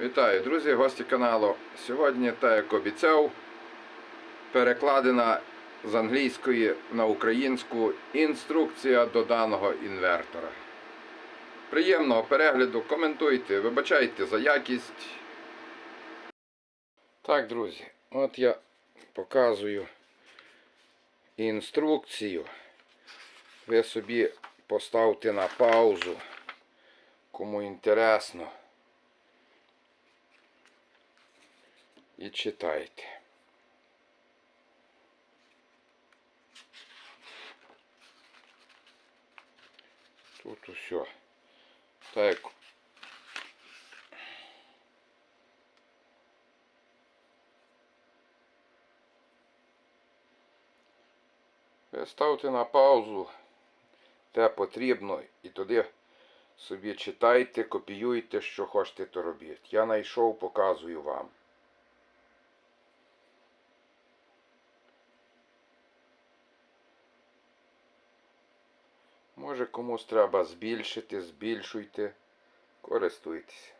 Вітаю, друзі, гості каналу. Сьогодні, так як обіцяв, перекладена з англійської на українську інструкція до даного інвертора. Приємного перегляду, коментуйте, вибачайте за якість. Так, друзі, от я показую інструкцію. Ви собі поставте на паузу, кому інтересно. І читайте. Тут усе. Так. Ставте на паузу, де потрібно, і туди собі читайте, копіюйте, що хочете, то робіть. Я знайшов, показую вам. Може комусь треба збільшити, збільшуйте, користуйтесь.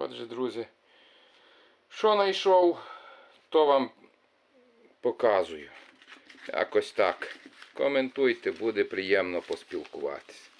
Отже, друзі, що знайшов, то вам показую. Якось так. Коментуйте, буде приємно поспілкуватися.